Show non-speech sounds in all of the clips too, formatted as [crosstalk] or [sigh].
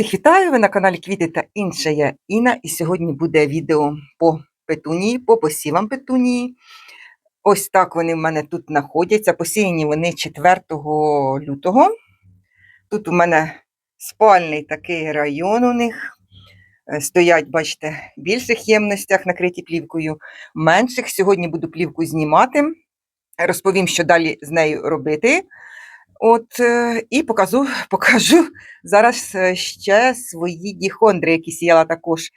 Всіх вітаю! Ви на каналі Квіти та інше я Інна. І сьогодні буде відео по петунії, по посівам петунії. Ось так вони в мене тут знаходяться. Посіяні вони 4 лютого. Тут у мене спальний такий район у них. Е, Стоять, бачите, в більших ємностях, накриті плівкою, менших. Сьогодні буду плівку знімати. Розповім, що далі з нею робити. От, е, і покажу, [laughs] покажу зараз е, ще свої діхондри, які сіяла також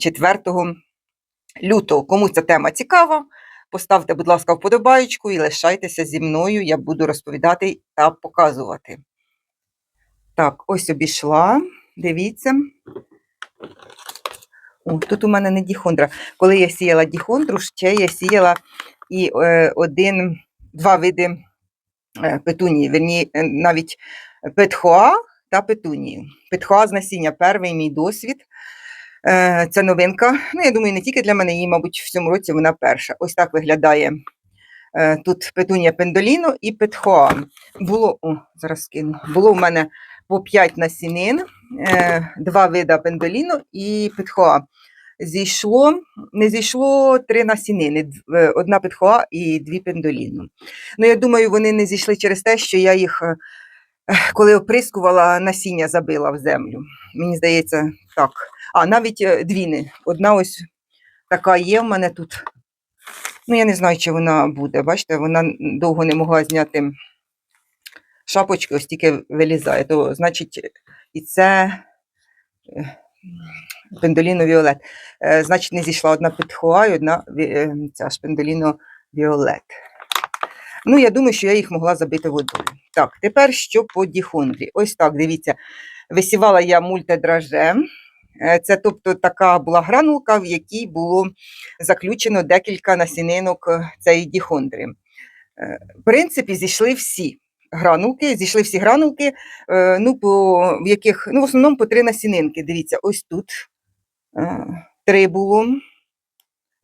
4 лютого. Кому ця тема цікава, поставте, будь ласка, вподобаєчку і лишайтеся зі мною, я буду розповідати та показувати. Так, ось обійшла, дивіться. О, тут у мене не діхондра. Коли я сіяла діхондру, ще я сіяла і е, один, два види е, петунії, верні, е, навіть петхоа та петунію. Петхоа з насіння перший мій досвід. Е, Це новинка. Ну, я думаю, не тільки для мене, її, мабуть, в цьому році вона перша. Ось так виглядає е, тут петунія пендоліно і петхоа. Було, о, зараз скину, було в мене по 5 насінин, е, два вида пендоліно і петхоа. Зійшло, не зійшло три насінини, е, одна петхоа і дві пендоліно. Ну, я думаю, вони не зійшли через те, що я їх, е, коли оприскувала, насіння забила в землю. Мені здається, так. А, навіть е, дві не. Одна ось така є в мене тут. Ну, я не знаю, чи вона буде. Бачите, вона довго не могла зняти шапочки, ось тільки вилізає. То, значить, і це пендоліно Віолет. Е, Значить, не зійшла одна підхоа і одна е, ця ж пендоліно Віолет. Ну, я думаю, що я їх могла забити водою. Так, тепер що по діхондрі. Ось так, дивіться. Висівала я мультидраже. Е, Це тобто така була гранулка, в якій було заключено декілька насінинок цієї діхондри. В принципі, зійшли всі гранулки, зійшли всі гранулки, ну, по, яких, ну, в основному по три насінинки. Дивіться, ось тут три було.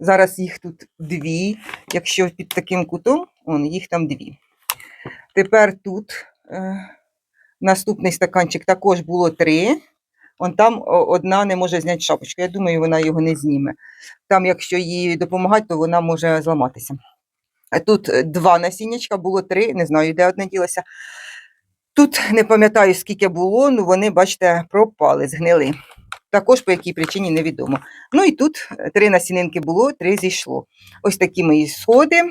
Зараз їх тут дві. Якщо під таким кутом, он, їх там дві. Тепер тут е, наступний стаканчик також було три. Он там одна не може зняти шапочку. Я думаю, вона його не зніме. Там, якщо їй допомагати, то вона може зламатися. А тут е, два насіннячка, було три, не знаю, де одне ділося. Тут не пам'ятаю, скільки було, ну вони, бачите, пропали, згнили. Також по якій причині невідомо. Ну і тут три насінинки було, три зійшло. Ось такі мої сходи.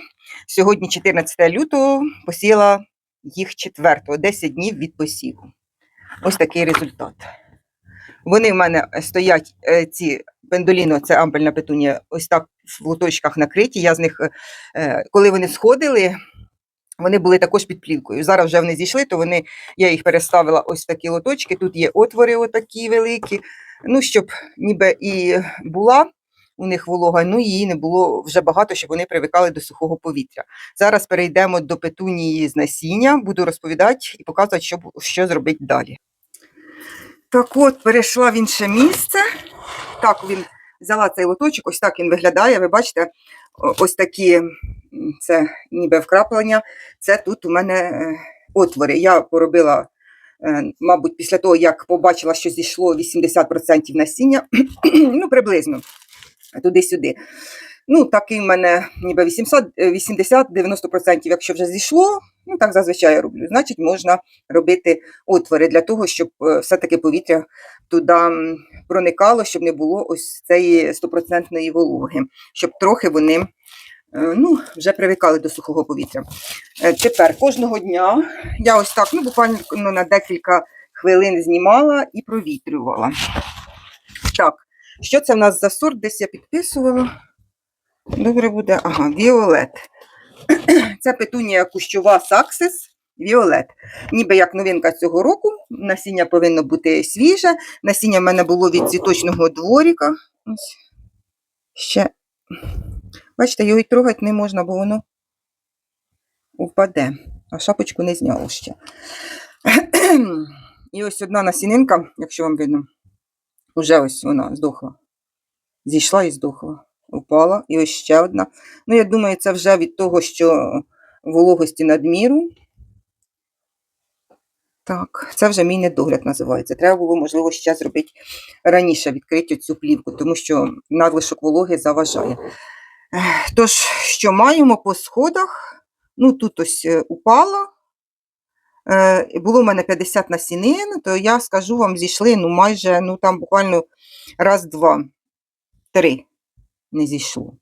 Сьогодні, 14 лютого, посіяла їх 4, 10 днів від посіву. Ось такий результат. Вони в мене стоять, е, ці пендоліно, це ампельна петунія, ось так в лоточках накриті. Я з них, е, е, коли вони сходили, вони були також під плівкою. Зараз вже вони зійшли, то вони, я їх переставила ось такі лоточки. Тут є отвори отакі великі. Ну, щоб ніби і була у них волога, ну її не було вже багато, щоб вони привикали до сухого повітря. Зараз перейдемо до петунії з насіння, буду розповідати і показувати, що, що зробити далі. Так от, перейшла в інше місце. Так, він взяла цей лоточок, ось так він виглядає. Ви бачите, ось такі це ніби вкраплення. Це тут у мене е, отвори. Я поробила, е, мабуть, після того, як побачила, що зійшло 80% насіння, [clears throat] ну, приблизно туди-сюди. Ну, такий в мене ніби 80-90%, якщо вже зійшло, ну так зазвичай я роблю. Значить, можна робити отвори для того, щоб е, все-таки повітря туди проникало, щоб не було ось цієї стопроцентної вологи, щоб трохи вони е, ну, вже привикали до сухого повітря. Е, Тепер кожного дня я ось так, ну буквально ну, на декілька хвилин знімала і провітрювала. Так, що це в нас за сорт? Десь я підписувала. Добре буде. Ага, Віолет. [clears throat] Це петунія кущова саксис. Віолет. Ніби як новинка цього року. Насіння повинно бути свіже. Насіння в мене було від цвіточного дворіка. Ось. Ще. Бачите, його й трогати не можна, бо воно впаде. А шапочку не зняло ще. [clears throat] І ось одна насінинка, якщо вам видно, вже ось вона здохла. Зійшла і здохла. Упала. І ось ще одна. Ну, я думаю, це вже від того, що вологості надміру. Так, це вже мій недогляд називається. Треба було, можливо, ще зробити раніше відкрити цю плівку, тому що надлишок вологи заважає. Тож, що маємо по сходах? Ну, тут ось е, упало. Е, було в мене 50 насінин, то я скажу вам, зійшли ну, майже, ну там буквально раз, два, три не зійшло.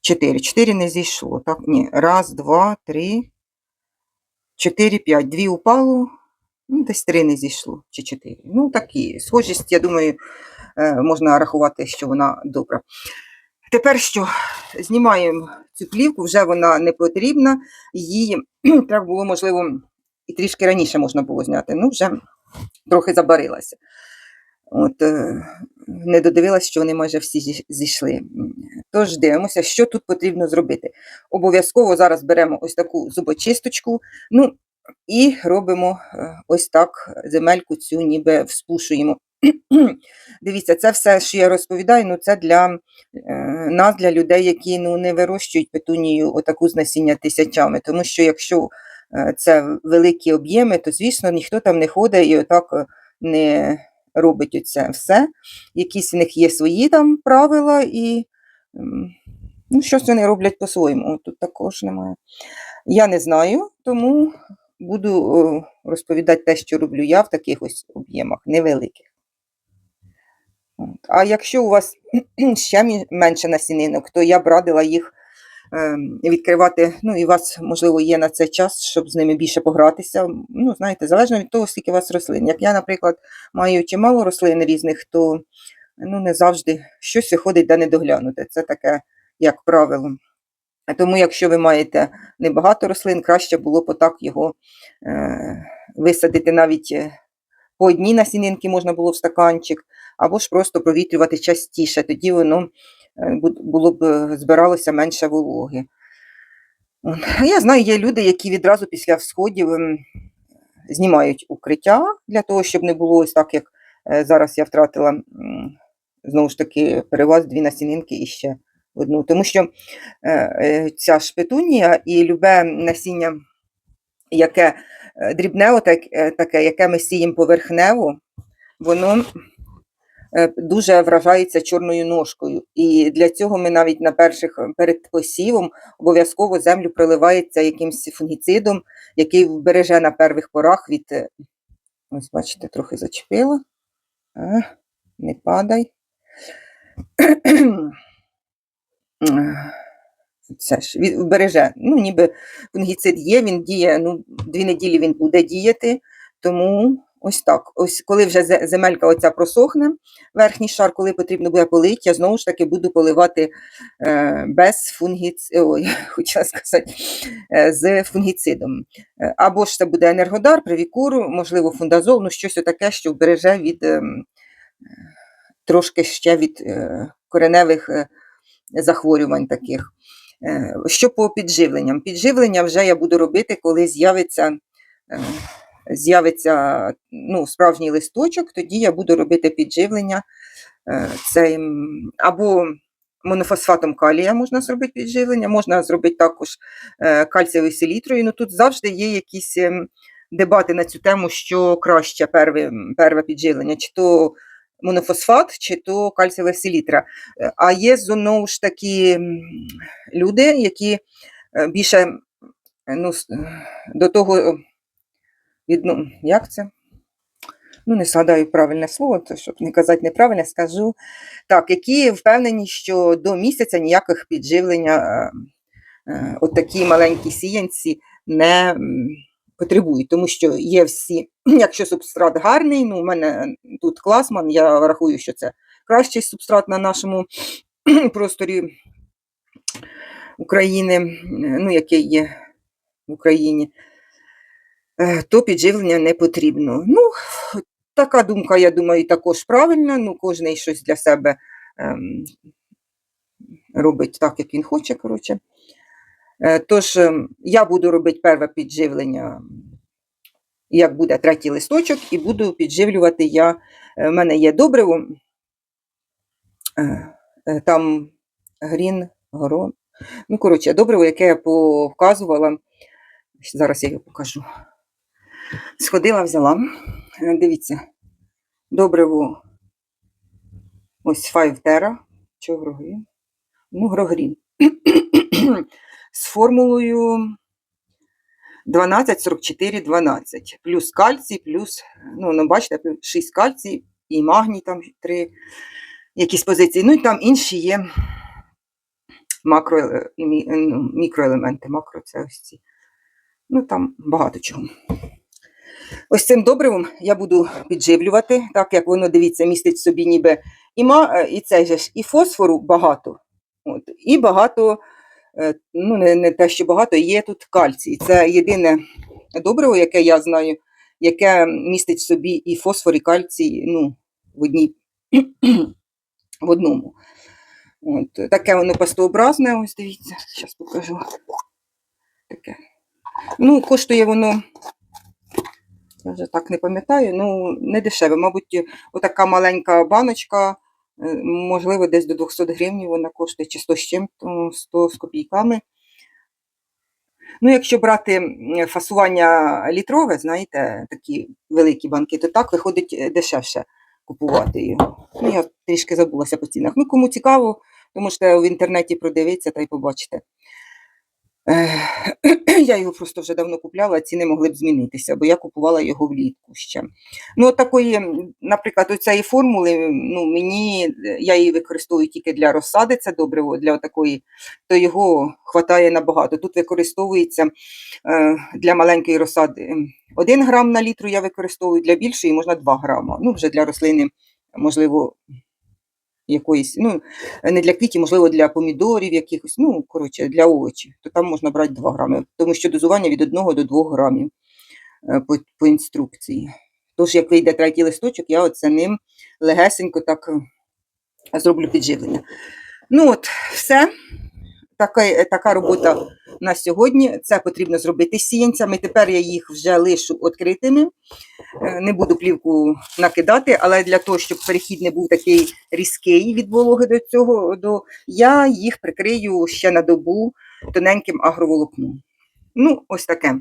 Чотири. Чотири не зійшло. Так, ні. Раз, два, три, чотири, п'ять. Дві упало, ну, десь три не зійшло, чи чотири. Ну, такі. Схожість, я думаю, е, можна рахувати, що вона добра. Тепер що? Знімаємо цю плівку, вже вона не потрібна. Її треба було, можливо, і трішки раніше можна було зняти. Ну, вже трохи забарилася. От, е, не додивилась, що вони майже всі зійшли. Тож дивимося, що тут потрібно зробити. Обов'язково зараз беремо ось таку зубочисточку, ну і робимо е, ось так земельку цю ніби вспушуємо. Дивіться, це все, що я розповідаю, ну це для е, нас, для людей, які ну, не вирощують петунію отаку з насіння тисячами. Тому що якщо е, це великі об'єми, то звісно ніхто там не ходить і отак е, не робить оце все. Якісь в них є свої там правила, і ну, щось вони роблять по-своєму. Тут також немає. Я не знаю, тому буду розповідати те, що роблю я в таких ось об'ємах невеликих. А якщо у вас [clears throat] ще менше насінинок, то я б радила їх ем, відкривати. Ну, і у вас, можливо, є на це час, щоб з ними більше погратися. Ну, знаєте, залежно від того, скільки у вас рослин. Як я, наприклад, маю чимало рослин різних, то ну, не завжди щось виходить де не доглянути. Це таке, як правило. Тому, якщо ви маєте небагато рослин, краще було б отак його е, висадити навіть е, по одній насінинки можна було в стаканчик, або ж просто провітрювати частіше, тоді воно е, було б е, збиралося менше вологи. Я знаю, є люди, які відразу після всходів ем, знімають укриття для того, щоб не було ось так, як е, зараз я втратила знову ж таки переваз дві насінинки і ще одну. Тому що ця ж петунія і любе насіння, яке дрібне, таке, яке ми сіємо поверхнево, воно дуже вражається чорною ножкою. І для цього ми навіть на перших е, перед посівом обов'язково землю проливається якимсь фунгіцидом, який вбереже на перших порах від. е, Ось, бачите, трохи зачепила. А, не падай. [clears throat] Це ж від- вбереже. Ну, ніби фунгіцид є, він діє, ну, дві неділі він буде діяти, тому ось так. Ось коли вже земелька оця просохне, верхній шар, коли потрібно буде полити, я знову ж таки буду поливати е, без фунгіцид, ой, [laughs] хотіла сказати, е, з фунгіцидом. Е, Або ж це буде енергодар, привікур, можливо, фундазол, ну щось таке, що вбереже від ем, трошки ще від е, кореневих е, захворювань таких. Е, Що по підживленням? Підживлення вже я буду робити, коли з'явиться, е, з'явиться ну, справжній листочок, тоді я буду робити підживлення е, цим, або монофосфатом калія можна зробити підживлення, можна зробити також е, кальцієвою селітрою. Ну, тут завжди є якісь ем, дебати на цю тему, що краще перве, перве підживлення, чи то монофосфат, чи то кальцієва селітра. Е, А є знову ж такі люди, які більше ну, до того від, ну, як це? Ну, не згадаю правильне слово, то щоб не казати неправильне, скажу так, які впевнені, що до місяця ніяких підживлення е, е, от такі маленькі сіянці не потребують, тому що є всі, [clears throat] якщо субстрат гарний, ну, у мене тут класман, я рахую, що це кращий субстрат на нашому [clears throat] просторі України, ну, який є в Україні, то підживлення не потрібно. Ну, така думка, я думаю, також правильна. Ну, кожен щось для себе ем, робить так, як він хоче. Коротше. Е, Тож ем, я буду робити перше підживлення, як буде третій листочок, і буду підживлювати я. е, В мене є добриво, е, е, там грін, горо. Ну, коротше, добриво, яке я показувала. Зараз я його покажу. Сходила, взяла. Е, Дивіться, добриво. Ось 5 Terra. Чого Грогрін? Ну, Грогрін. З формулою 12, 44, 12. Плюс кальцій, плюс, ну, ну бачите, 6 кальцій і магній там 3 якісь позиції. Ну і там інші є макро, е, ну, мікроелементи. Макро це ось ці. Ну там багато чого. Ось цим добривом я буду підживлювати, так як воно, дивіться, містить собі ніби і, ма, е, і цей ж, і фосфору багато. От, і багато, е, ну не, не те, що багато, є тут кальцій. Це єдине добриво, яке я знаю, яке містить собі і фосфор, і кальцій ну, в, одній, в одному. От, таке воно пастообразне, ось дивіться, зараз покажу. Таке. Ну, коштує воно, я вже так не пам'ятаю, ну, не дешеве. Мабуть, отака маленька баночка, е, можливо, десь до 200 гривень вона коштує, чи 100 з чим, 100 з копійками. Ну, якщо брати фасування літрове, знаєте, такі великі банки, то так виходить е, дешевше купувати його. Ну, я трішки забулася по цінах. Ну, кому цікаво, то можете в інтернеті продивитися та й побачите. [clears throat] Я його просто вже давно купляла, ціни могли б змінитися, бо я купувала його влітку ще. Ну, от такої, наприклад, оцієї формули, ну, мені, е, я її використовую тільки для розсади, це добриво, для такої, то його хватає набагато. Тут використовується е, для маленької розсади 1 грам на літру я використовую, для більшої можна 2 грама. Ну, вже для рослини, можливо, якоїсь, ну, не для квітів, можливо, для помідорів якихось, ну, коротше, для овочів, то там можна брати 2 грами, тому що дозування від 1 до 2 грамів е, по, по інструкції. Тож, як вийде третій листочок, я оце ним легесенько так е, зроблю підживлення. Ну от, все. Така, е, така робота на сьогодні. Це потрібно зробити з сіянцями. Тепер я їх вже лишу відкритими. Е, Не буду плівку накидати, але для того, щоб перехід не був такий різкий від вологи до цього, до... я їх прикрию ще на добу тоненьким агроволокном. Ну, ось таке е,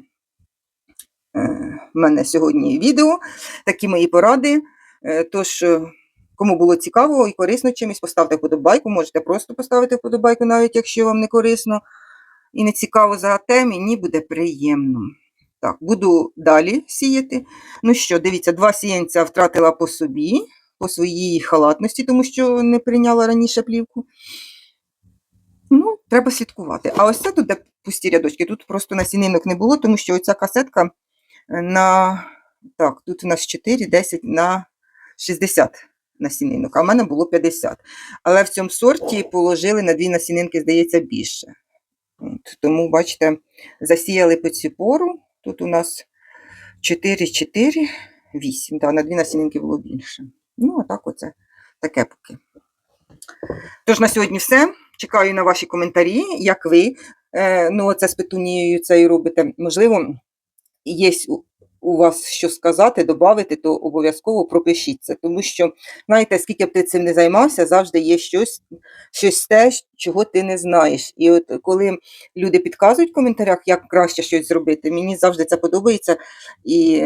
в мене сьогодні відео, такі мої поради. Е, Тож, е, кому було цікаво і корисно чимось, поставте вподобайку. Можете просто поставити вподобайку, навіть якщо вам не корисно і не цікаво, зате мені буде приємно. Так, буду далі сіяти. Ну що, дивіться, два сіянця втратила по собі, по своїй халатності, тому що не прийняла раніше плівку. Ну, треба слідкувати. А ось це тут де пусті рядочки. Тут просто насінинок не було, тому що оця касетка на. Так, тут у нас 4, 10 на 60 насінинок, а в мене було 50. Але в цьому сорті положили на дві насінинки, здається, більше. От, тому, бачите, засіяли по цю пору. Тут у нас 4, 4, 8. Да, на дві насінинки було більше. Ну, а так оце таке поки. Тож на сьогодні все. Чекаю на ваші коментарі, як ви е, ну, оце з петунією цією робите. Можливо, є у- вас що сказати, додати, то обов'язково пропишіть це. Тому що, знаєте, скільки б ти цим не займався, завжди є щось, щось те, чого ти не знаєш. І от коли люди підказують в коментарях, як краще щось зробити, мені завжди це подобається. І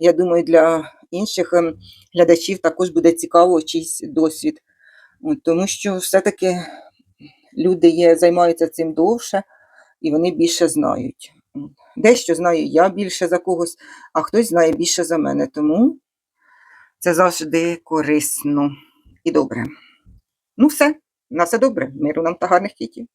я думаю, для інших ем, глядачів також буде цікаво чийсь досвід. Тому що все-таки люди є, займаються цим довше і вони більше знають. Дещо знаю я більше за когось, а хтось знає більше за мене. Тому це завжди корисно і добре. Ну, все, на все добре. Миру нам та гарних квітів.